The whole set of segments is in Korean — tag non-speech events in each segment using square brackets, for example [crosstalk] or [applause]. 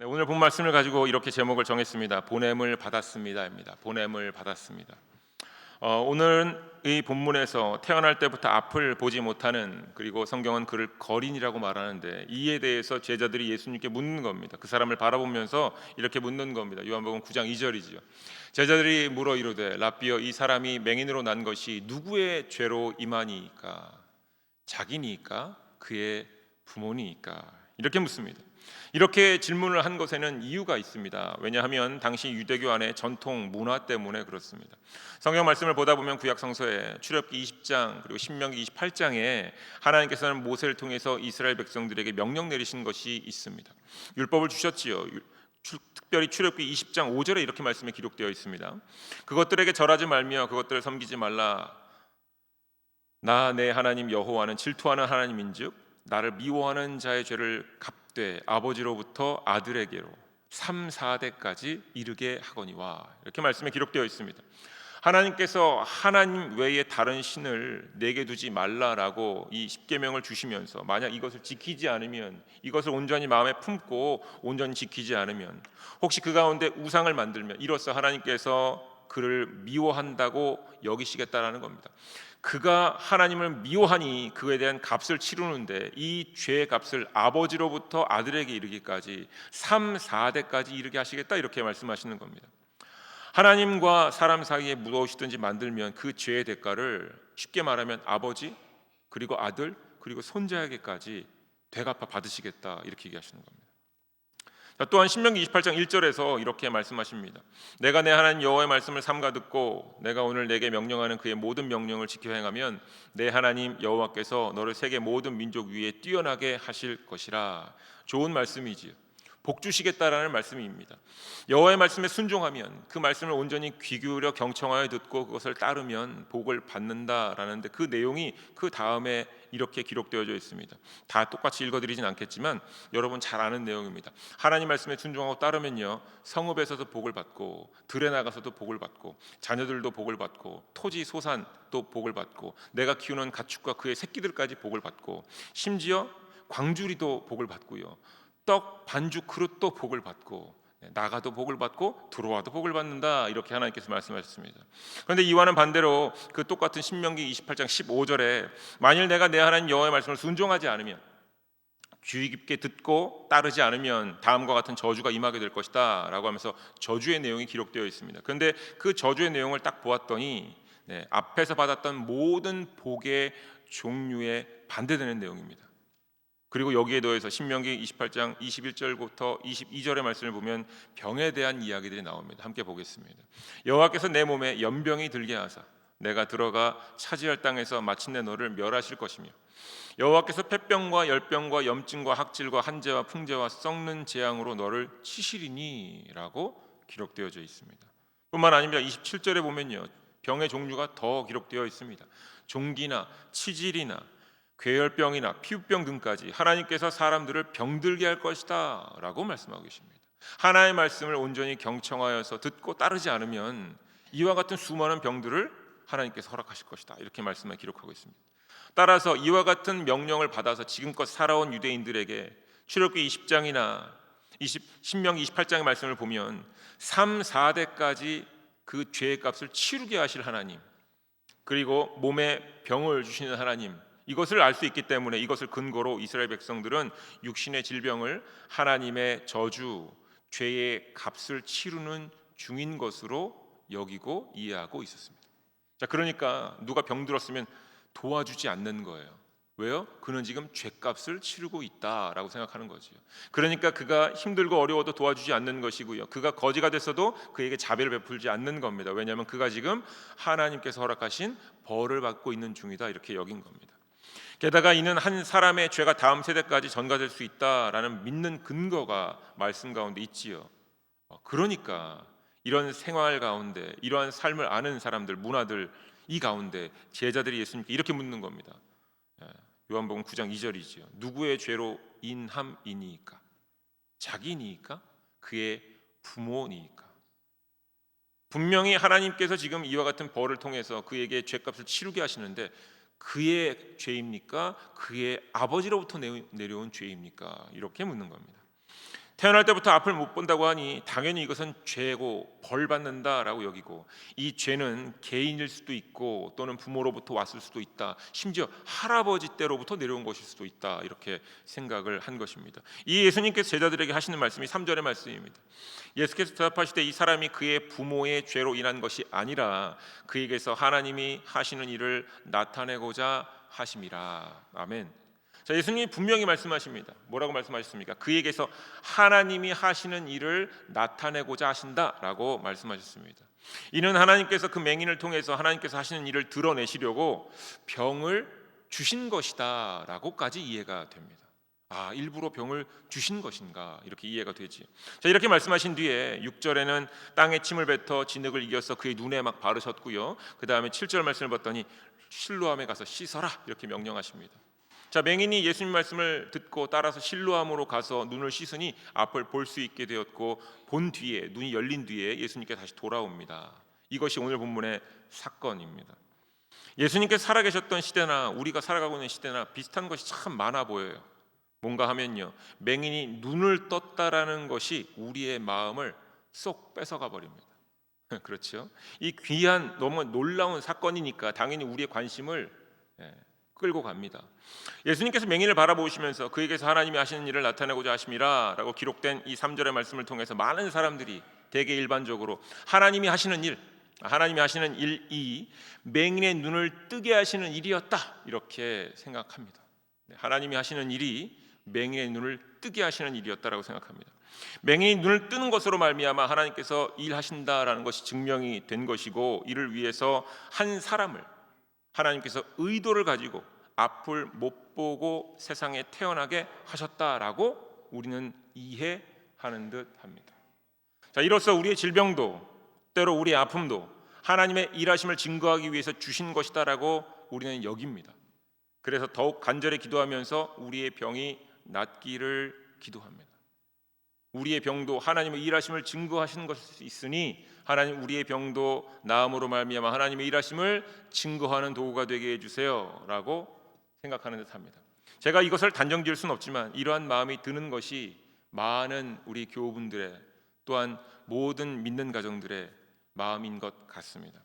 네, 오늘 본 말씀을 가지고 이렇게 제목을 정했습니다. 보냄을 받았습니다입니다. 보냄을 받았습니다. 어, 오늘은 이 본문에서 태어날 때부터 앞을 보지 못하는 그리고 성경은 그를 거린이라고 말하는데 이에 대해서 제자들이 예수님께 묻는 겁니다. 그 사람을 바라보면서 이렇게 묻는 겁니다. 요한복음 9장 2절이지요. 제자들이 물어 이르되 라비어 이 사람이 맹인으로 난 것이 누구의 죄로 임하니까 자기니까 그의 부모니까 이렇게 묻습니다. 이렇게 질문을 한 것에는 이유가 있습니다. 왜냐하면 당시 유대교 안의 전통 문화 때문에 그렇습니다. 성경 말씀을 보다 보면 구약 성서에 출애굽기 20장 그리고 신명기 28장에 하나님께서는 모세를 통해서 이스라엘 백성들에게 명령 내리신 것이 있습니다. 율법을 주셨지요. 출- 특별히 출애굽기 20장 5절에 이렇게 말씀이 기록되어 있습니다. 그것들에게 절하지 말며 그것들을 섬기지 말라. 나 내 하나님 여호와는 질투하는 하나님인즉 나를 미워하는 자의 죄를 갚 되 아버지로부터 아들에게로 3, 4대까지 이르게 하거니와 이렇게 말씀에 기록되어 있습니다. 하나님께서 하나님 외에 다른 신을 내게 두지 말라라고 이 십계명을 주시면서 만약 이것을 지키지 않으면 이것을 온전히 마음에 품고 온전히 지키지 않으면 혹시 그 가운데 우상을 만들면 이로써 하나님께서 그를 미워한다고 여기시겠다라는 겁니다. 그가 하나님을 미워하니 그에 대한 값을 치르는데 이 죄의 값을 아버지로부터 아들에게 이르기까지 3, 4대까지 이르게 하시겠다 이렇게 말씀하시는 겁니다. 하나님과 사람 사이에 무엇이든지 만들면 그 죄의 대가를 쉽게 말하면 아버지 그리고 아들 그리고 손자에게까지 되갚아 받으시겠다 이렇게 얘기하시는 겁니다. 자, 또한 신명기 28장 1절에서 이렇게 말씀하십니다. 내가 내 하나님 여호와의 말씀을 삼가 듣고 내가 오늘 내게 명령하는 그의 모든 명령을 지켜 행하면 내 하나님 여호와께서 너를 세계 모든 민족 위에 뛰어나게 하실 것이라. 좋은 말씀이지요. 복 주시겠다라는 말씀입니다. 여호와의 말씀에 순종하면 그 말씀을 온전히 귀 기울여 경청하여 듣고 그것을 따르면 복을 받는다라는데 그 내용이 그 다음에 이렇게 기록되어져 있습니다. 다 똑같이 읽어드리진 않겠지만 여러분 잘 아는 내용입니다. 하나님 말씀에 순종하고 따르면요 성읍에서도 복을 받고 들에 나가서도 복을 받고 자녀들도 복을 받고 토지 소산도 복을 받고 내가 키우는 가축과 그의 새끼들까지 복을 받고 심지어 광주리도 복을 받고요. 떡 반죽 그릇도 복을 받고 네, 나가도 복을 받고 들어와도 복을 받는다 이렇게 하나님께서 말씀하셨습니다. 그런데 이와는 반대로 그 똑같은 신명기 28장 15절에 만일 내가 내 하나님 여호와의 말씀을 순종하지 않으면 주의 깊게 듣고 따르지 않으면 다음과 같은 저주가 임하게 될 것이다라고 하면서 저주의 내용이 기록되어 있습니다. 그런데 그 저주의 내용을 딱 보았더니 네, 앞에서 받았던 모든 복의 종류에 반대되는 내용입니다. 그리고 여기에 더해서 신명기 28장 21절부터 22절의 말씀을 보면 병에 대한 이야기들이 나옵니다. 함께 보겠습니다. 여호와께서 내 몸에 연병이 들게 하사 내가 들어가 차지할 땅에서 마침내 너를 멸하실 것이며 여호와께서 폐병과 열병과 염증과 학질과 한재와 풍재와 썩는 재앙으로 너를 치시리니라고 기록되어져 있습니다. 뿐만 아닙니다. 27절에 보면요. 병의 종류가 더 기록되어 있습니다. 종기나 치질이나 괴혈병이나 피부병 등까지 하나님께서 사람들을 병들게 할 것이다라고 말씀하고 계십니다. 하나의 말씀을 온전히 경청하여서 듣고 따르지 않으면 이와 같은 수많은 병들을 하나님께서 허락하실 것이다. 이렇게 말씀을 기록하고 있습니다. 따라서 이와 같은 명령을 받아서 지금껏 살아온 유대인들에게 출애굽기 20장이나 20, 신명 28장의 말씀을 보면 3, 4대까지 그 죄의 값을 치르게 하실 하나님 그리고 몸에 병을 주시는 하나님 이것을 알 수 있기 때문에 이것을 근거로 이스라엘 백성들은 육신의 질병을 하나님의 저주, 죄의 값을 치르는 중인 것으로 여기고 이해하고 있었습니다. 자, 그러니까 누가 병들었으면 도와주지 않는 거예요. 왜요? 그는 지금 죄값을 치르고 있다라고 생각하는 거지요. 그러니까 그가 힘들고 어려워도 도와주지 않는 것이고요. 그가 거지가 됐어도 그에게 자비를 베풀지 않는 겁니다. 왜냐하면 그가 지금 하나님께서 허락하신 벌을 받고 있는 중이다 이렇게 여긴 겁니다. 게다가 이는 한 사람의 죄가 다음 세대까지 전가될 수 있다라는 믿는 근거가 말씀 가운데 있지요. 어, 그러니까 이런 생활 가운데 이러한 삶을 아는 사람들 문화들 이 가운데 제자들이 예수님께 이렇게 묻는 겁니다. 예, 요한복음 9장 2절이지요. 누구의 죄로 인함이니까? 자기니까? 그의 부모니까? 분명히 하나님께서 지금 이와 같은 벌을 통해서 그에게 죄값을 치르게 하시는데 그의 죄입니까? 그의 아버지로부터 내려온 죄입니까? 이렇게 묻는 겁니다. 태어날 때부터 앞을 못 본다고 하니 당연히 이것은 죄고 벌 받는다라고 여기고 이 죄는 개인일 수도 있고 또는 부모로부터 왔을 수도 있다. 심지어 할아버지 때로부터 내려온 것일 수도 있다. 이렇게 생각을 한 것입니다. 이 예수님께서 제자들에게 하시는 말씀이 3절의 말씀입니다. 예수께서 대답하시되 이 사람이 그의 부모의 죄로 인한 것이 아니라 그에게서 하나님이 하시는 일을 나타내고자 하심이라. 아멘. 자, 예수님이 분명히 말씀하십니다. 뭐라고 말씀하셨습니까? 그에게서 하나님이 하시는 일을 나타내고자 하신다라고 말씀하셨습니다. 이는 하나님께서 그 맹인을 통해서 하나님께서 하시는 일을 드러내시려고 병을 주신 것이다라고까지 이해가 됩니다. 아, 일부러 병을 주신 것인가 이렇게 이해가 되지. 자, 이렇게 말씀하신 뒤에 6절에는 땅에 침을 뱉어 진흙을 이겨서 그의 눈에 막 바르셨고요. 그다음에 7절 말씀을 봤더니 실로암에 가서 씻어라 이렇게 명령하십니다. 자 맹인이 예수님 말씀을 듣고 따라서 실로암으로 가서 눈을 씻으니 앞을 볼 수 있게 되었고 본 뒤에 눈이 열린 뒤에 예수님께 다시 돌아옵니다. 이것이 오늘 본문의 사건입니다. 예수님께 살아계셨던 시대나 우리가 살아가고 있는 시대나 비슷한 것이 참 많아 보여요. 뭔가 하면요 맹인이 눈을 떴다라는 것이 우리의 마음을 쏙 뺏어가 버립니다. [laughs] 그렇죠? 이 귀한 너무 놀라운 사건이니까 당연히 우리의 관심을 예, 끌고 갑니다. 예수님께서 맹인을 바라보시면서 그에게서 하나님이 하시는 일을 나타내고자 하심이라라고 기록된 이 3절의 말씀을 통해서 많은 사람들이 대개 일반적으로 하나님이 하시는 일, 하나님이 하시는 일이 맹인의 눈을 뜨게 하시는 일이었다 이렇게 생각합니다. 네, 하나님이 하시는 일이 맹인의 눈을 뜨게 하시는 일이었다라고 생각합니다. 맹인이 눈을 뜨는 것으로 말미암아 하나님께서 일하신다라는 것이 증명이 된 것이고 이를 위해서 한 사람을 하나님께서 의도를 가지고 앞을 못 보고 세상에 태어나게 하셨다라고 우리는 이해하는 듯합니다. 자, 이로써 우리의 질병도 때로 우리의 아픔도 하나님의 일하심을 증거하기 위해서 주신 것이다라고 우리는 여깁니다. 그래서 더욱 간절히 기도하면서 우리의 병이 낫기를 기도합니다. 우리의 병도 하나님의 일하심을 증거하시는 것이 있으니 하나님 우리의 병도 나음으로 말미암아 하나님의 일하심을 증거하는 도구가 되게 해주세요라고 생각하는 듯합니다. 제가 이것을 단정지을 수는 없지만 이러한 마음이 드는 것이 많은 우리 교우분들의 또한 모든 믿는 가정들의 마음인 것 같습니다.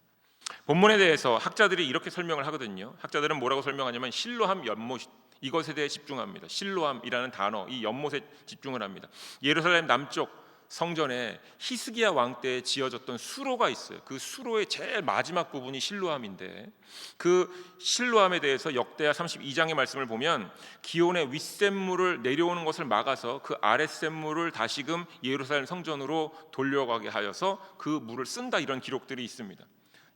본문에 대해서 학자들이 이렇게 설명을 하거든요. 학자들은 뭐라고 설명하냐면 실로함 연못 이것에 대해 집중합니다. 실로함이라는 단어, 이 연못에 집중을 합니다. 예루살렘 남쪽 성전에 히스기야 왕 때 지어졌던 수로가 있어요. 그 수로의 제일 마지막 부분이 실로함인데 그 실로함에 대해서 역대하 32장의 말씀을 보면 기온의 윗샘물을 내려오는 것을 막아서 그 아랫샘물을 다시금 예루살렘 성전으로 돌려가게 하여서 그 물을 쓴다 이런 기록들이 있습니다.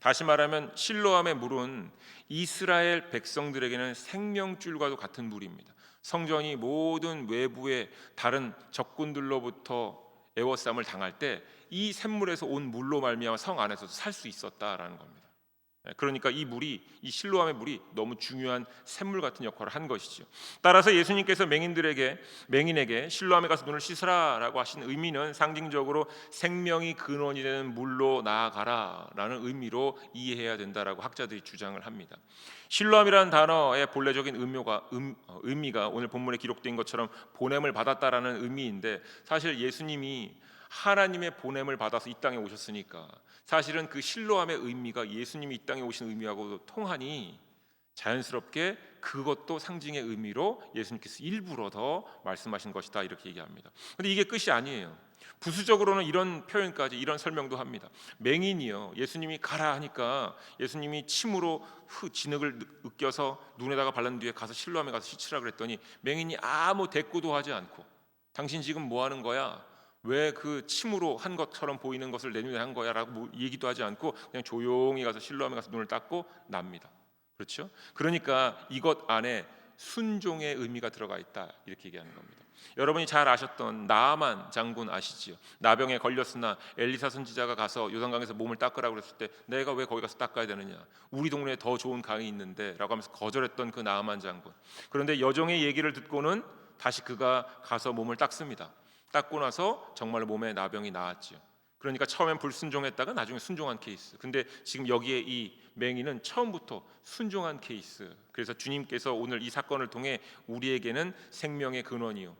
다시 말하면 실로함의 물은 이스라엘 백성들에게는 생명줄과도 같은 물입니다. 성전이 모든 외부의 다른 적군들로부터 애워쌈을 당할 때 이 샘물에서 온 물로 말미암아 성 안에서도 살 수 있었다라는 겁니다. 네, 그러니까 이 물이 이 실로함의 물이 너무 중요한 샘물 같은 역할을 한 것이죠. 따라서 예수님께서 맹인들에게 맹인에게 실로함에 가서 눈을 씻으라라고 하신 의미는 상징적으로 생명이 근원이 되는 물로 나아가라라는 의미로 이해해야 된다라고 학자들이 주장을 합니다. 실로함이라는 단어의 본래적인 의미가 음, 어, 의미가 오늘 본문에 기록된 것처럼 보냄을 받았다라는 의미인데 사실 예수님이 하나님의 보냄을 받아서 이 땅에 오셨으니까 사실은 그 실로함의 의미가 예수님이 이 땅에 오신 의미하고 통하니 자연스럽게 그것도 상징의 의미로 예수님께서 일부러 더 말씀하신 것이다 이렇게 얘기합니다. 근데 이게 끝이 아니에요. 부수적으로는 이런 표현까지 이런 설명도 합니다. 맹인이요. 예수님이 가라 하니까 예수님이 침으로 후 진흙을 으껴서 눈에다가 바른 뒤에 가서 실로함에 가서 씻으라 그랬더니 맹인이 아무 대꾸도 하지 않고 당신 지금 뭐 하는 거야? 왜 그 침으로 한 것처럼 보이는 것을 내 눈에 한 거야라고 뭐 얘기도 하지 않고 그냥 조용히 가서 실로함에 가서 눈을 닦고 납니다. 그렇죠? 그러니까 이것 안에 순종의 의미가 들어가 있다 이렇게 얘기하는 겁니다. 여러분이 잘 아셨던 나아만 장군 아시지요? 나병에 걸렸으나 엘리사 선지자가 가서 요단강에서 몸을 닦으라고 그랬을 때 내가 왜 거기 가서 닦아야 되느냐? 우리 동네에 더 좋은 강이 있는데라고 하면서 거절했던 그 나아만 장군. 그런데 여종의 얘기를 듣고는 다시 그가 가서 몸을 닦습니다. 닦고 나서 정말 몸에 나병이 나았지요. 그러니까 처음엔 불순종했다가 나중에 순종한 케이스. 근데 지금 여기에 이 맹인은 처음부터 순종한 케이스. 그래서 주님께서 오늘 이 사건을 통해 우리에게는 생명의 근원이요.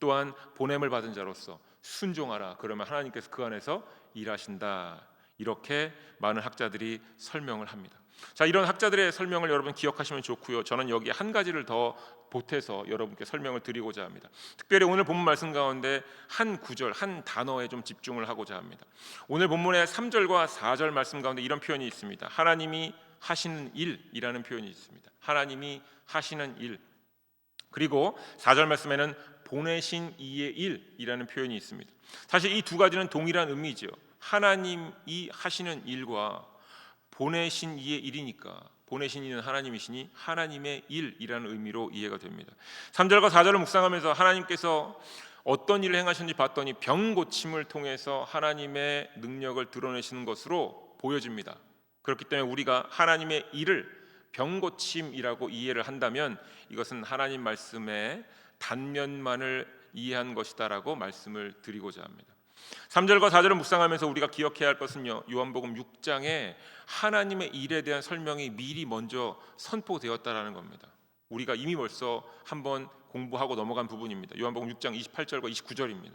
또한 보냄을 받은 자로서 순종하라. 그러면 하나님께서 그 안에서 일하신다. 이렇게 많은 학자들이 설명을 합니다. 자, 이런 학자들의 설명을 여러분 기억하시면 좋고요. 저는 여기 한 가지를 더 보태서 여러분께 설명을 드리고자 합니다. 특별히 오늘 본문 말씀 가운데 한 구절, 한 단어에 좀 집중을 하고자 합니다. 오늘 본문의 3절과 4절 말씀 가운데 이런 표현이 있습니다. 하나님이 하시는 일이라는 표현이 있습니다. 하나님이 하시는 일. 그리고 4절 말씀에는 보내신 이의 일이라는 표현이 있습니다. 사실 이 두 가지는 동일한 의미죠. 하나님이 하시는 일과 보내신 이의 일이니까 보내신 이는 하나님이시니 하나님의 일이라는 의미로 이해가 됩니다. 3절과 4절을 묵상하면서 하나님께서 어떤 일을 행하셨는지 봤더니 병 고침을 통해서 하나님의 능력을 드러내시는 것으로 보여집니다. 그렇기 때문에 우리가 하나님의 일을 병 고침이라고 이해를 한다면 이것은 하나님 말씀의 단면만을 이해한 것이다라고 말씀을 드리고자 합니다. 3절과 4절을 묵상하면서 우리가 기억해야 할 것은요. 요한복음 6장에 하나님의 일에 대한 설명이 미리 먼저 선포되었다라는 겁니다. 우리가 이미 벌써 한번 공부하고 넘어간 부분입니다. 요한복음 6장 28절과 29절입니다.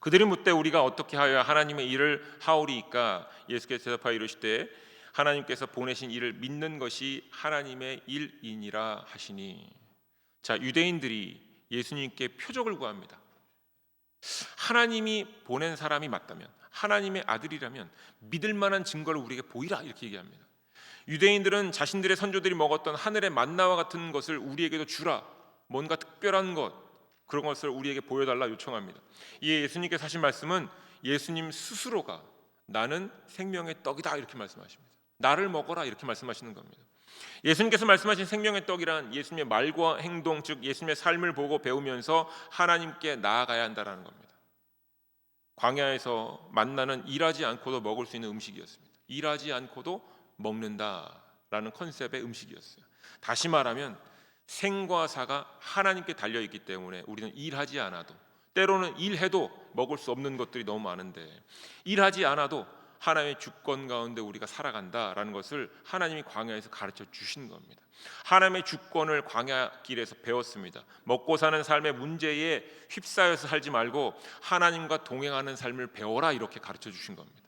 그들이 묻되 우리가 어떻게 하여야 하나님의 일을 하오리이까 예수께서 대답하여 이르시되 하나님께서 보내신 일을 믿는 것이 하나님의 일이니라 하시니 자 유대인들이 예수님께 표적을 구합니다. 하나님이 보낸 사람이 맞다면 하나님의 아들이라면 믿을 만한 증거를 우리에게 보이라 이렇게 얘기합니다. 유대인들은 자신들의 선조들이 먹었던 하늘의 만나와 같은 것을 우리에게도 주라. 뭔가 특별한 것 그런 것을 우리에게 보여달라 요청합니다. 이에 예수님께서 하신 말씀은 예수님 스스로가 나는 생명의 떡이다 이렇게 말씀하십니다. 나를 먹어라 이렇게 말씀하시는 겁니다. 예수님께서 말씀하신 생명의 떡이란 예수님의 말과 행동 즉 예수님의 삶을 보고 배우면서 하나님께 나아가야 한다라는 겁니다. 광야에서 만나는 일하지 않고도 먹을 수 있는 음식이었습니다. 일하지 않고도 먹는다라는 컨셉의 음식이었어요. 다시 말하면 생과 사가 하나님께 달려 있기 때문에 우리는 일하지 않아도 때로는 일해도 먹을 수 없는 것들이 너무 많은데 일하지 않아도 하나님의 주권 가운데 우리가 살아간다라는 것을 하나님이 광야에서 가르쳐 주신 겁니다. 하나님의 주권을 광야 길에서 배웠습니다. 먹고 사는 삶의 문제에 휩싸여서 살지 말고 하나님과 동행하는 삶을 배워라 이렇게 가르쳐 주신 겁니다.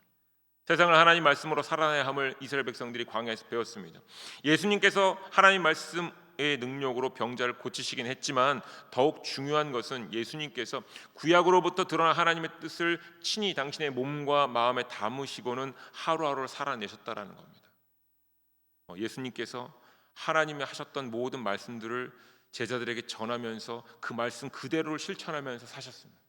세상을 하나님 말씀으로 살아내야 함을 이스라엘 백성들이 광야에서 배웠습니다. 예수님께서 하나님 말씀 의 능력으로 병자를 고치시긴 했지만 더욱 중요한 것은 예수님께서 구약으로부터 드러난 하나님의 뜻을 친히 당신의 몸과 마음에 담으시고는 하루하루를 살아내셨다라는 겁니다. 어, 예수님께서 하나님이 하셨던 모든 말씀들을 제자들에게 전하면서 그 말씀 그대로를 실천하면서 사셨습니다.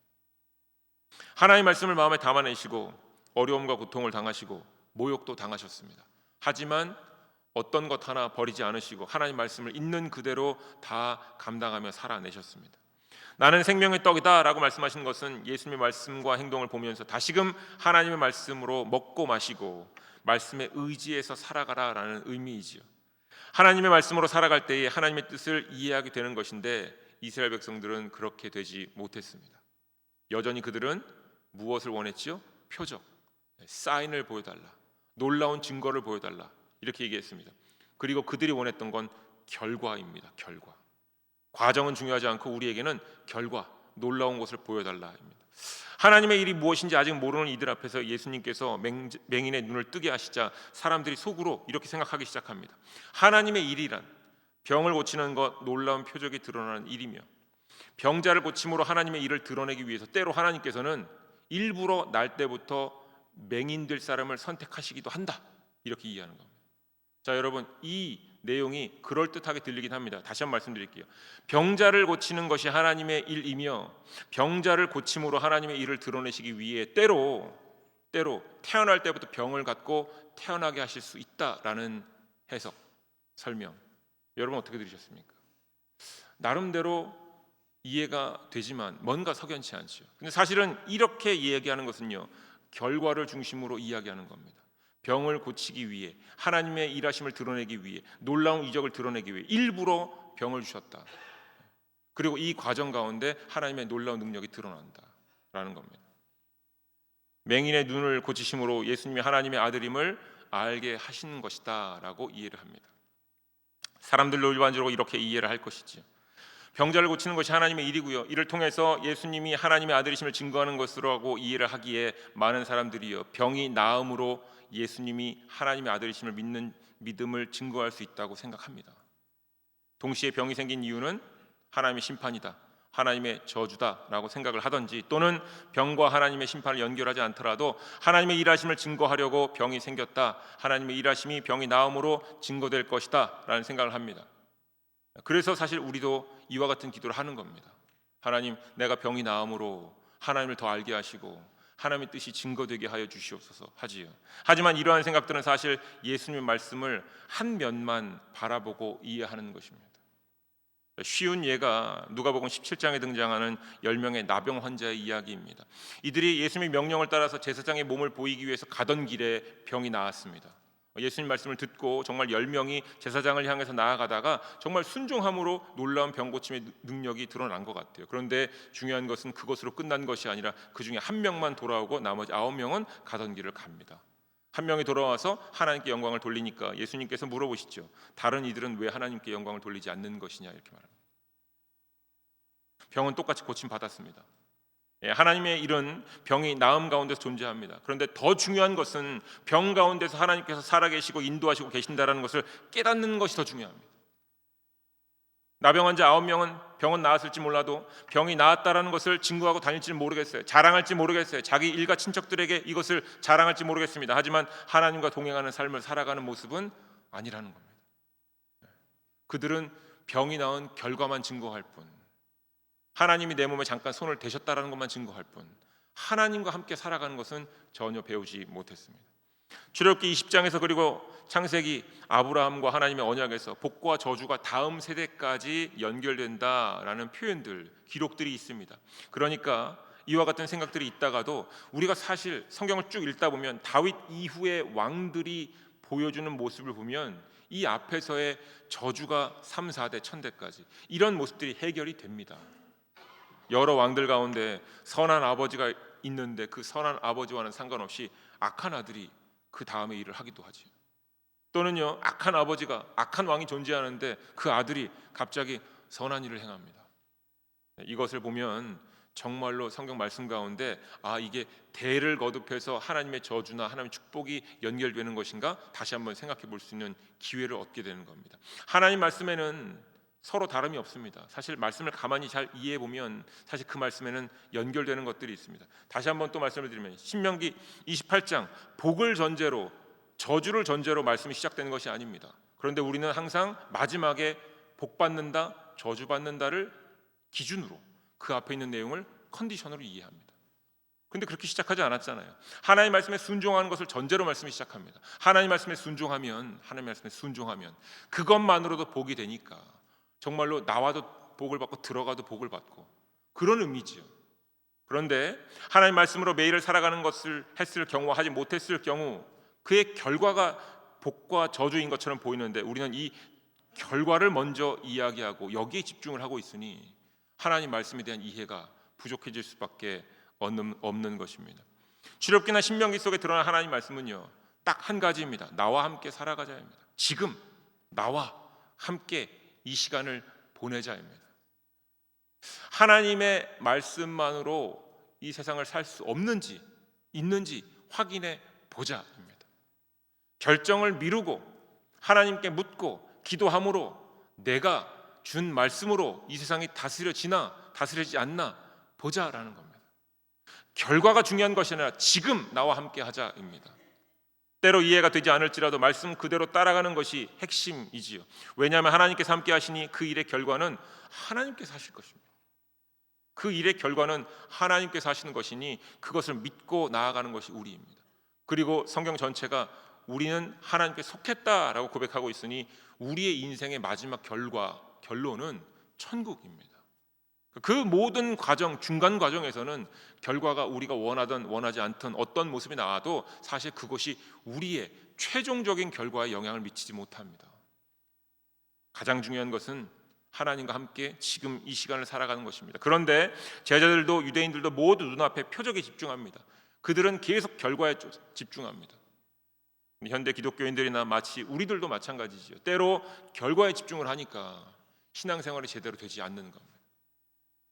하나님 말씀을 마음에 담아내시고 어려움과 고통을 당하시고 모욕도 당하셨습니다. 하지만 어떤 것 하나 버리지 않으시고 하나님 말씀을 있는 그대로 다 감당하며 살아내셨습니다. 나는 생명의 떡이다라고 말씀하신 것은 예수님의 말씀과 행동을 보면서 다시금 하나님의 말씀으로 먹고 마시고 말씀에 의지해서 살아가라라는 의미이지요. 하나님의 말씀으로 살아갈 때에 하나님의 뜻을 이해하게 되는 것인데 이스라엘 백성들은 그렇게 되지 못했습니다. 여전히 그들은 무엇을 원했지요? 표적, 사인을 보여달라, 놀라운 증거를 보여달라. 이렇게 얘기했습니다. 그리고 그들이 원했던 건 결과입니다. 결과. 과정은 중요하지 않고 우리에게는 결과, 놀라운 것을 보여달라입니다. 하나님의 일이 무엇인지 아직 모르는 이들 앞에서 예수님께서 맹, 맹인의 눈을 뜨게 하시자 사람들이 속으로 이렇게 생각하기 시작합니다. 하나님의 일이란 병을 고치는 것, 놀라운 표적이 드러나는 일이며 병자를 고침으로 하나님의 일을 드러내기 위해서 때로 하나님께서는 일부러 날 때부터 맹인 될 사람을 선택하시기도 한다. 이렇게 이해하는 겁니다. 자, 여러분 이 내용이 그럴 듯하게 들리긴 합니다. 다시 한 번 말씀드릴게요. 병자를 고치는 것이 하나님의 일이며 병자를 고침으로 하나님의 일을 드러내시기 위해 때로 때로 태어날 때부터 병을 갖고 태어나게 하실 수 있다라는 해석, 설명. 여러분 어떻게 들으셨습니까? 나름대로 이해가 되지만 뭔가 석연치 않죠. 근데 사실은 이렇게 이야기하는 것은요. 결과를 중심으로 이야기하는 겁니다. 병을 고치기 위해 하나님의 일하심을 드러내기 위해 놀라운 이적을 드러내기 위해 일부러 병을 주셨다. 그리고 이 과정 가운데 하나님의 놀라운 능력이 드러난다라는 겁니다. 맹인의 눈을 고치심으로 예수님이 하나님의 아들임을 알게 하시는 것이다라고 이해를 합니다. 사람들로 일반적으로 이렇게 이해를 할 것이지요. 병자를 고치는 것이 하나님의 일이고요. 이를 통해서 예수님이 하나님의 아들이심을 증거하는 것으로 하고 이해를 하기에 많은 사람들이요 병이 나음으로 예수님이 하나님의 아들이심을 믿는 믿음을 증거할 수 있다고 생각합니다. 동시에 병이 생긴 이유는 하나님의 심판이다. 하나님의 저주다라고 생각을 하든지 또는 병과 하나님의 심판을 연결하지 않더라도 하나님의 일하심을 증거하려고 병이 생겼다. 하나님의 일하심이 병이 나음으로 증거될 것이다라는 생각을 합니다. 그래서 사실 우리도 이와 같은 기도를 하는 겁니다. 하나님, 내가 병이 나음으로 하나님을 더 알게 하시고 하나님의 뜻이 증거되게 하여 주시옵소서 하지요. 하지만 이러한 생각들은 사실 예수님의 말씀을 한 면만 바라보고 이해하는 것입니다. 쉬운 예가 누가복음 17장에 등장하는 10명의 나병 환자의 이야기입니다. 이들이 예수님의 명령을 따라서 제사장의 몸을 보이기 위해서 가던 길에 병이 나았습니다. 예수님 말씀을 듣고 정말 10명이 제사장을 향해서 나아가다가 정말 순종함으로 놀라운 병 고침의 능력이 드러난 것 같아요. 그런데 중요한 것은 그것으로 끝난 것이 아니라 그 중에 한 명만 돌아오고 나머지 아홉 명은 가던 길을 갑니다. 한 명이 돌아와서 하나님께 영광을 돌리니까 예수님께서 물어보시죠. 다른 이들은 왜 하나님께 영광을 돌리지 않는 것이냐 이렇게 말합니다. 병은 똑같이 고침 받았습니다. 예, 하나님의 일은 병이 나음 가운데서 존재합니다. 그런데 더 중요한 것은 병 가운데서 하나님께서 살아계시고 인도하시고 계신다라는 것을 깨닫는 것이 더 중요합니다. 나병 환자 아홉 명은 병은 나았을지 몰라도 병이 나았다라는 것을 증거하고 다닐지 모르겠어요. 자랑할지 모르겠어요. 자기 일가 친척들에게 이것을 자랑할지 모르겠습니다. 하지만 하나님과 동행하는 삶을 살아가는 모습은 아니라는 겁니다. 그들은 병이 나은 결과만 증거할 뿐, 하나님이 내 몸에 잠깐 손을 대셨다라는 것만 증거할 뿐, 하나님과 함께 살아가는 것은 전혀 배우지 못했습니다. 출애굽기 20장에서 그리고 창세기 아브라함과 하나님의 언약에서 복과 저주가 다음 세대까지 연결된다라는 표현들 기록들이 있습니다. 그러니까 이와 같은 생각들이 있다가도 우리가 사실 성경을 쭉 읽다 보면 다윗 이후의 왕들이 보여주는 모습을 보면 이 앞에서의 저주가 3, 4대, 천대까지 이런 모습들이 해결이 됩니다. 여러 왕들 가운데 선한 아버지가 있는데 그 선한 아버지와는 상관없이 악한 아들이 그 다음에 일을 하기도 하지. 또는요 악한 아버지가 악한 왕이 존재하는데 그 아들이 갑자기 선한 일을 행합니다. 이것을 보면 정말로 성경 말씀 가운데 아 이게 대를 거듭해서 하나님의 저주나 하나님의 축복이 연결되는 것인가 다시 한번 생각해 볼 수 있는 기회를 얻게 되는 겁니다. 하나님 말씀에는 서로 다름이 없습니다. 사실 말씀을 가만히 잘 이해해 보면 사실 그 말씀에는 연결되는 것들이 있습니다. 다시 한번 또 말씀을 드리면 신명기 28장 복을 전제로 저주를 전제로 말씀이 시작되는 것이 아닙니다. 그런데 우리는 항상 마지막에 복 받는다, 저주 받는다를 기준으로 그 앞에 있는 내용을 컨디션으로 이해합니다. 근데 그렇게 시작하지 않았잖아요. 하나님 말씀에 순종하는 것을 전제로 말씀이 시작합니다. 하나님 말씀에 순종하면 하나님 말씀에 순종하면 그것만으로도 복이 되니까 정말로 나와도 복을 받고 들어가도 복을 받고 그런 의미지요. 그런데 하나님 말씀으로 매일을 살아가는 것을 했을 경우 하지 못했을 경우 그의 결과가 복과 저주인 것처럼 보이는데 우리는 이 결과를 먼저 이야기하고 여기에 집중을 하고 있으니 하나님 말씀에 대한 이해가 부족해질 수밖에 없는, 것입니다. 출애굽기나 신명기 속에 드러난 하나님 말씀은요. 딱 한 가지입니다. 나와 함께 살아가자입니다. 지금 나와 함께 이 시간을 보내자입니다. 하나님의 말씀만으로 이 세상을 살 수 없는지 있는지 확인해 보자입니다. 결정을 미루고 하나님께 묻고 기도함으로 내가 준 말씀으로 이 세상이 다스려지나 다스려지지 않나 보자라는 겁니다. 결과가 중요한 것이 아니라 지금 나와 함께 하자입니다. 때로 이해가 되지 않을지라도 말씀 그대로 따라가는 것이 핵심이지요. 왜냐하면 하나님께서 함께 하시니 그 일의 결과는 하나님께서 하실 것입니다. 그 일의 결과는 하나님께서 하시는 것이니 그것을 믿고 나아가는 것이 우리입니다. 그리고 성경 전체가 우리는 하나님께 속했다라고 고백하고 있으니 우리의 인생의 마지막 결과 결론은 천국입니다. 그 모든 과정 중간 과정에서는 결과가 우리가 원하든 원하지 않든 어떤 모습이 나와도 사실 그것이 우리의 최종적인 결과에 영향을 미치지 못합니다. 가장 중요한 것은 하나님과 함께 지금 이 시간을 살아가는 것입니다. 그런데 제자들도 유대인들도 모두 눈앞에 표적에 집중합니다. 그들은 계속 결과에 집중합니다. 현대 기독교인들이나 마치 우리들도 마찬가지지요. 때로 결과에 집중을 하니까 신앙생활이 제대로 되지 않는 겁니다.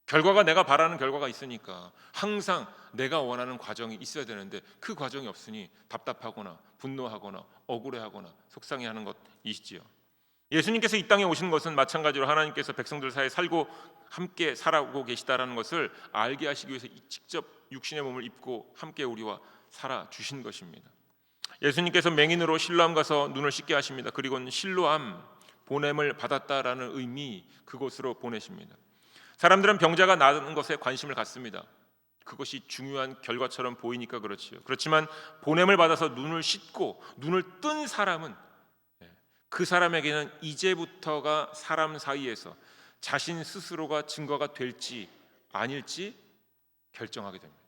결과가 내가 바라는 결과가 있으니까 항상 내가 원하는 과정이 있어야 되는데 그 과정이 없으니 답답하거나 분노하거나 억울해하거나 속상해하는 것이시지요. 예수님께서 이 땅에 오신 것은 마찬가지로 하나님께서 백성들 사이에 살고 함께 살아오고 계시다라는 것을 알게 하시기 위해서 직접 육신의 몸을 입고 함께 우리와 살아 주신 것입니다. 예수님께서 맹인으로 실로암 가서 눈을 씻게 하십니다. 그리고는 실로암 보냄을 받았다라는 의미 그곳으로 보내십니다. 사람들은 병자가 나는 것에 관심을 갖습니다. 그것이 중요한 결과처럼 보이니까 그렇지요. 그렇지만 보냄을 받아서 눈을 씻고 눈을 뜬 사람은 예, 그 사람에게는 이제부터가 사람 사이에서 자신 스스로가 증거가 될지 아닐지 결정하게 됩니다.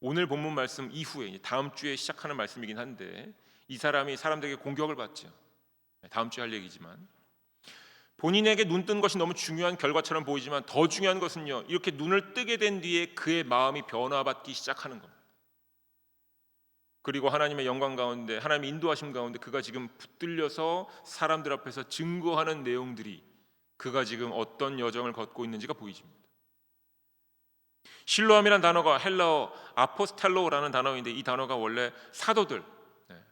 오늘 본문 말씀 이후에 다음 주에 시작하는 말씀이긴 한데 이 사람이 사람들에게 공격을 받죠. 네, 다음 주에 할 얘기지만 본인에게 눈 뜬 것이 너무 중요한 결과처럼 보이지만 더 중요한 것은요. 이렇게 눈을 뜨게 된 뒤에 그의 마음이 변화받기 시작하는 겁니다. 그리고 하나님의 영광 가운데 하나님의 인도하심 가운데 그가 지금 붙들려서 사람들 앞에서 증거하는 내용들이 그가 지금 어떤 여정을 걷고 있는지가 보이집니다. 실로암이라는 단어가 헬라어 아포스텔로라는 단어인데 이 단어가 원래 사도들 네,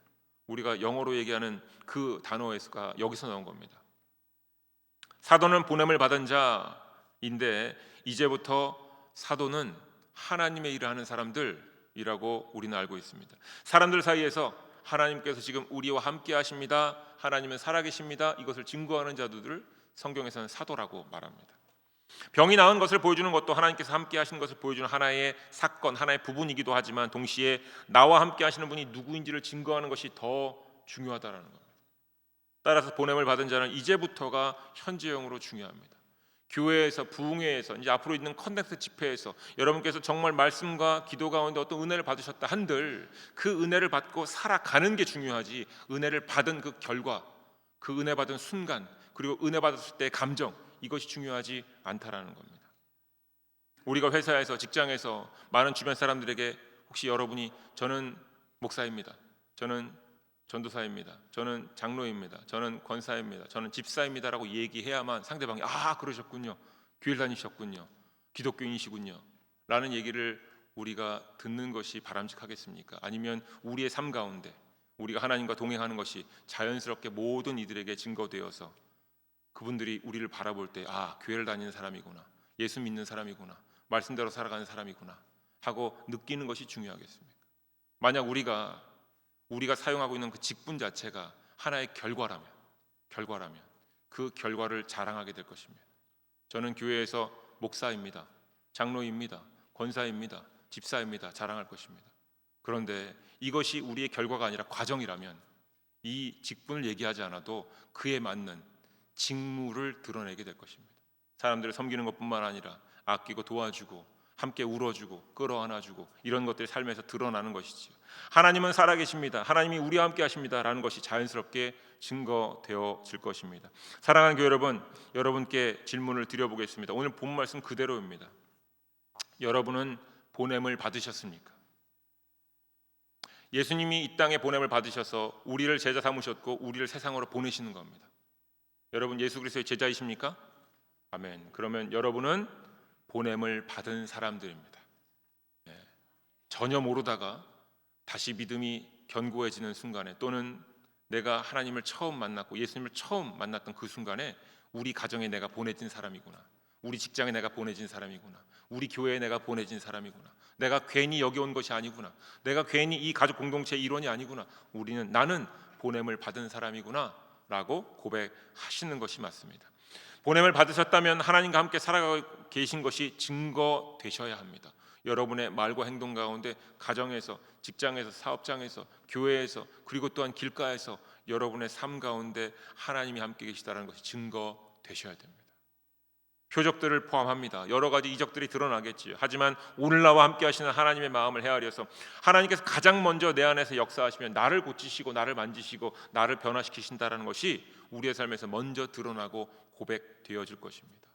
우리가 영어로 얘기하는 그 단어에서가 여기서 나온 겁니다. 사도는 보냄을 받은 자인데 이제부터 사도는 하나님의 일을 하는 사람들이라고 우리는 알고 있습니다. 사람들 사이에서 하나님께서 지금 우리와 함께 하십니다. 하나님은 살아계십니다. 이것을 증거하는 자들을 성경에서는 사도라고 말합니다. 병이 나은 것을 보여주는 것도 하나님께서 함께 하신 것을 보여주는 하나의 사건, 하나의 부분이기도 하지만 동시에 나와 함께 하시는 분이 누구인지를 증거하는 것이 더 중요하다라는 겁니다. 따라서 보냄을 받은 자는 이제부터가 현재형으로 중요합니다. 교회에서 부흥회에서 이제 앞으로 있는 컨텐츠 집회에서 여러분께서 정말 말씀과 기도 가운데 어떤 은혜를 받으셨다 한들 그 은혜를 받고 살아가는 게 중요하지 은혜를 받은 그 결과 그 은혜 받은 순간 그리고 은혜 받았을 때의 감정 이것이 중요하지 않다라는 겁니다. 우리가 회사에서 직장에서 많은 주변 사람들에게 혹시 여러분이 저는 목사입니다. 저는 전도사입니다. 저는 장로입니다. 저는 권사입니다. 저는 집사입니다라고 얘기해야만 상대방이 아 그러셨군요. 교회 다니셨군요. 기독교인이시군요. 라는 얘기를 우리가 듣는 것이 바람직하겠습니까? 아니면 우리의 삶 가운데 우리가 하나님과 동행하는 것이 자연스럽게 모든 이들에게 증거되어서 그분들이 우리를 바라볼 때 아 교회를 다니는 사람이구나 예수 믿는 사람이구나 말씀대로 살아가는 사람이구나 하고 느끼는 것이 중요하겠습니까? 만약 우리가 우리가 사용하고 있는 그 직분 자체가 하나의 결과라면 결과라면 그 결과를 자랑하게 될 것입니다. 저는 교회에서 목사입니다. 장로입니다. 권사입니다. 집사입니다. 자랑할 것입니다. 그런데 이것이 우리의 결과가 아니라 과정이라면 이 직분을 얘기하지 않아도 그에 맞는 직무를 드러내게 될 것입니다. 사람들을 섬기는 것뿐만 아니라 아끼고 도와주고 함께 울어주고 끌어안아주고 이런 것들이 삶에서 드러나는 것이지요. 하나님은 살아계십니다. 하나님이 우리와 함께 하십니다라는 것이 자연스럽게 증거되어질 것입니다. 사랑하는 교회 여러분, 여러분께 질문을 드려보겠습니다. 오늘 본 말씀 그대로입니다. 여러분은 보냄을 받으셨습니까? 예수님이 이 땅에 보냄을 받으셔서 우리를 제자 삼으셨고 우리를 세상으로 보내시는 겁니다. 여러분 예수 그리스도의 제자이십니까? 아멘. 그러면 여러분은 보냄을 받은 사람들입니다. 네. 전혀 모르다가 다시 믿음이 견고해지는 순간에 또는 내가 하나님을 처음 만났고 예수님을 처음 만났던 그 순간에 우리 가정에 내가 보내진 사람이구나. 우리 직장에 내가 보내진 사람이구나. 우리 교회에 내가 보내진 사람이구나. 내가 괜히 여기 온 것이 아니구나. 내가 괜히 이 가족 공동체의 일원이 아니구나. 우리는 나는 보냄을 받은 사람이구나라고 고백하시는 것이 맞습니다. 보냄을 받으셨다면 하나님과 함께 살아가고 계신 것이 증거되셔야 합니다. 여러분의 말과 행동 가운데 가정에서 직장에서 사업장에서 교회에서 그리고 또한 길가에서 여러분의 삶 가운데 하나님이 함께 계시다는 것이 증거되셔야 됩니다. 표적들을 포함합니다. 여러 가지 이적들이 드러나겠지요. 하지만 오늘 나와 함께 하시는 하나님의 마음을 헤아려서 하나님께서 가장 먼저 내 안에서 역사하시면 나를 고치시고 나를 만지시고 나를 변화시키신다라는 것이 우리의 삶에서 먼저 드러나고 고백되어질 것입니다.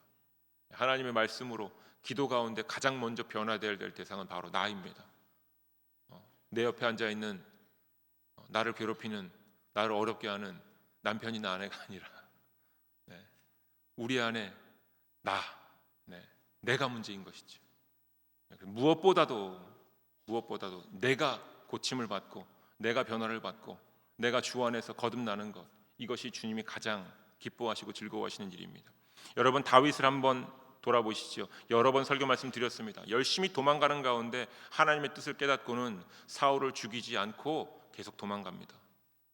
하나님의 말씀으로 기도 가운데 가장 먼저 변화될 될 대상은 바로 나입니다. 어, 내 옆에 앉아 있는 어, 나를 괴롭히는 나를 어렵게 하는 남편이나 아내가 아니라 네, 우리 안에 나, 네, 내가 문제인 것이죠. 무엇보다도 무엇보다도 내가 고침을 받고 내가 변화를 받고 내가 주 안에서 거듭나는 것 이것이 주님이 가장 기뻐하시고 즐거워하시는 일입니다. 여러분 다윗을 한번 돌아보시죠. 여러 번 설교 말씀드렸습니다. 열심히 도망가는 가운데 하나님의 뜻을 깨닫고는 사울을 죽이지 않고 계속 도망갑니다.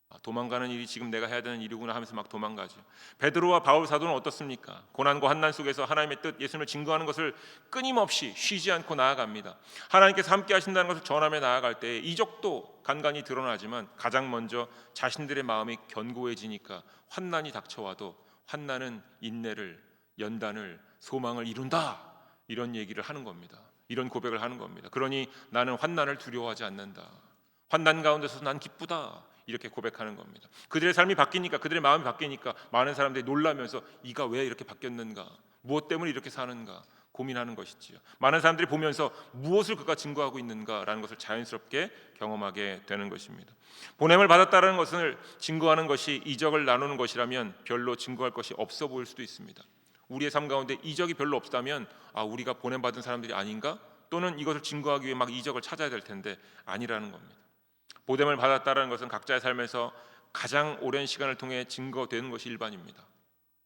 아, 도망가는 일이 지금 내가 해야 되는 일이구나 하면서 막 도망가죠. 베드로와 바울 사도는 어떻습니까? 고난과 환난 속에서 하나님의 뜻 예수님을 증거하는 것을 끊임없이 쉬지 않고 나아갑니다. 하나님께서 함께 하신다는 것을 전하며 나아갈 때 이적도 간간히 드러나지만 가장 먼저 자신들의 마음이 견고해지니까 환난이 닥쳐와도 환난은 인내를 연단을 소망을 이룬다 이런 얘기를 하는 겁니다. 이런 고백을 하는 겁니다. 그러니 나는 환난을 두려워하지 않는다. 환난 가운데서 난 기쁘다. 이렇게 고백하는 겁니다. 그들의 삶이 바뀌니까 그들의 마음이 바뀌니까 많은 사람들이 놀라면서 이가 왜 이렇게 바뀌었는가? 무엇 때문에 이렇게 사는가? 고민하는 것이지요. 많은 사람들이 보면서 무엇을 그가 증거하고 있는가라는 것을 자연스럽게 경험하게 되는 것입니다. 보냄을 받았다는 것을 증거하는 것이 이적을 나누는 것이라면 별로 증거할 것이 없어 보일 수도 있습니다. 우리의 삶 가운데 이적이 별로 없다면 아 우리가 보냄 받은 사람들이 아닌가? 또는 이것을 증거하기 위해 막 이적을 찾아야 될 텐데 아니라는 겁니다. 보냄을 받았다는 것은 각자의 삶에서 가장 오랜 시간을 통해 증거되는 것이 일반입니다.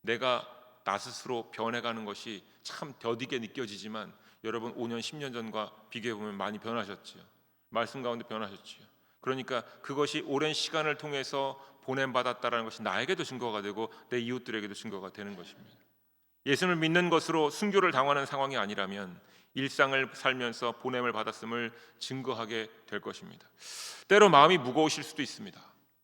내가 나 스스로 변해가는 것이 참 더디게 느껴지지만 여러분 5년 10년 전과 비교해 보면 많이 변하셨지요. 말씀 가운데 변하셨지요. 그러니까 그것이 오랜 시간을 통해서 보냄 받았다라는 것이 나에게도 증거가 되고 내 이웃들에게도 증거가 되는 것입니다. 예수를 믿는 것으로 순교를 당하는 상황이 아니라면 일상을 살면서 보냄을 받았음을 증거하게 될 것입니다. 때로 마음이 무거우실 수도 있습니다.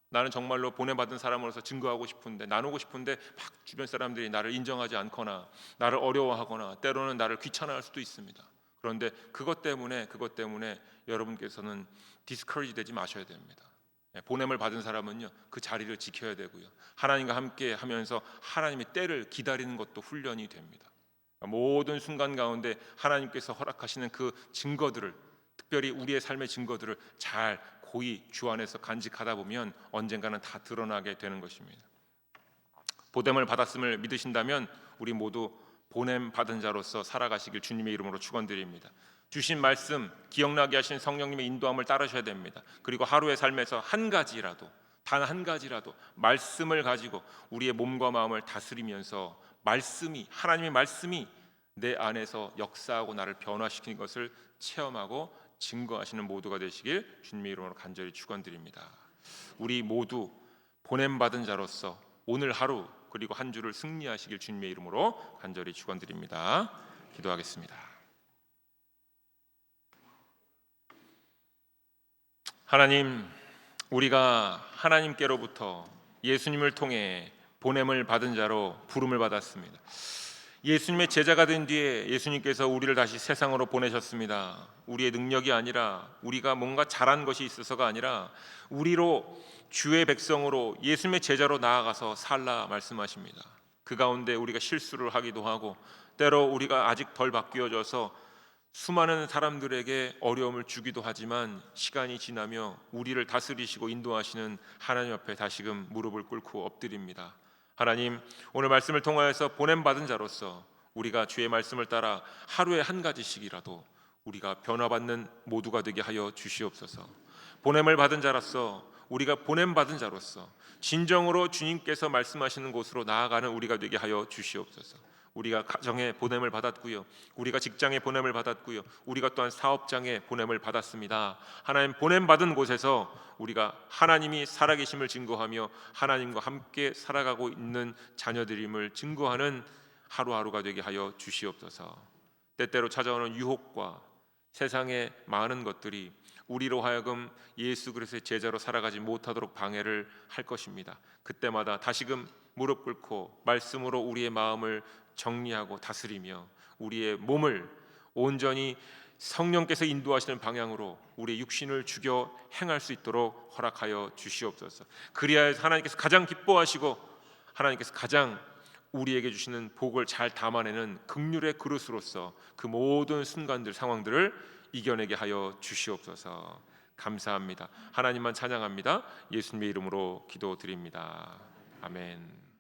나는 정말로 보내받은 사람으로서 증거하고 싶은데 나누고 싶은데 막 주변 사람들이 나를 인정하지 않거나 나를 어려워하거나 때로는 나를 귀찮아할 수도 있습니다. 그런데 그것 때문에 그것 때문에 여러분께서는 디스커리지 되지 마셔야 됩니다. 예, 보냄을 받은 사람은요 그 자리를 지켜야 되고요 하나님과 함께 하면서 하나님의 때를 기다리는 것도 훈련이 됩니다. 모든 순간 가운데 하나님께서 허락하시는 그 증거들을 특별히 우리의 삶의 증거들을 잘 고이 주 안에서 간직하다 보면 언젠가는 다 드러나게 되는 것입니다. 보냄을 받았음을 믿으신다면 우리 모두 보냄 받은 자로서 살아가시길 주님의 이름으로 축원드립니다. 주신 말씀 기억나게 하신 성령님의 인도함을 따르셔야 됩니다. 그리고 하루의 삶에서 한 가지라도 단 한 가지라도 말씀을 가지고 우리의 몸과 마음을 다스리면서 말씀이 하나님의 말씀이 내 안에서 역사하고 나를 변화시키는 것을 체험하고 증거하시는 모두가 되시길 주님의 이름으로 간절히 축원드립니다. 우리 모두 보냄 받은 자로서 오늘 하루 그리고 한 주를 승리하시길 주님의 이름으로 간절히 축원드립니다. 기도하겠습니다. 하나님, 우리가 하나님께로부터 예수님을 통해 보냄을 받은 자로 부름을 받았습니다. 예수님의 제자가 된 뒤에 예수님께서 우리를 다시 세상으로 보내셨습니다. 우리의 능력이 아니라 우리가 뭔가 잘한 것이 있어서가 아니라 우리로 주의 백성으로 예수님의 제자로 나아가서 살라 말씀하십니다. 그 가운데 우리가 실수를 하기도 하고 때로 우리가 아직 덜 바뀌어져서 수많은 사람들에게 어려움을 주기도 하지만 시간이 지나며 우리를 다스리시고 인도하시는 하나님 앞에 다시금 무릎을 꿇고 엎드립니다. 하나님 오늘 말씀을 통하여서 보냄 받은 자로서 우리가 주의 말씀을 따라 하루에 한 가지씩이라도 우리가 변화받는 모두가 되게 하여 주시옵소서. 보냄을 받은 자로서 우리가 보냄 받은 자로서 진정으로 주님께서 말씀하시는 곳으로 나아가는 우리가 되게 하여 주시옵소서. 우리가 가정에 보냄을 받았고요. 우리가 직장에 보냄을 받았고요. 우리가 또한 사업장에 보냄을 받았습니다. 하나님 보냄 받은 곳에서 우리가 하나님이 살아계심을 증거하며 하나님과 함께 살아가고 있는 자녀들임을 증거하는 하루하루가 되게 하여 주시옵소서. 때때로 찾아오는 유혹과 세상의 많은 것들이 우리로 하여금 예수 그리스도의 제자로 살아가지 못하도록 방해를 할 것입니다. 그때마다 다시금 무릎 꿇고 말씀으로 우리의 마음을 정리하고 다스리며 우리의 몸을 온전히 성령께서 인도하시는 방향으로 우리의 육신을 죽여 행할 수 있도록 허락하여 주시옵소서. 그리하여 하나님께서 가장 기뻐하시고 하나님께서 가장 우리에게 주시는 복을 잘 담아내는 극률의 그릇으로서 그 모든 순간들 상황들을 이겨내게 하여 주시옵소서. 감사합니다. 하나님만 찬양합니다. 예수님의 이름으로 기도드립니다. 아멘.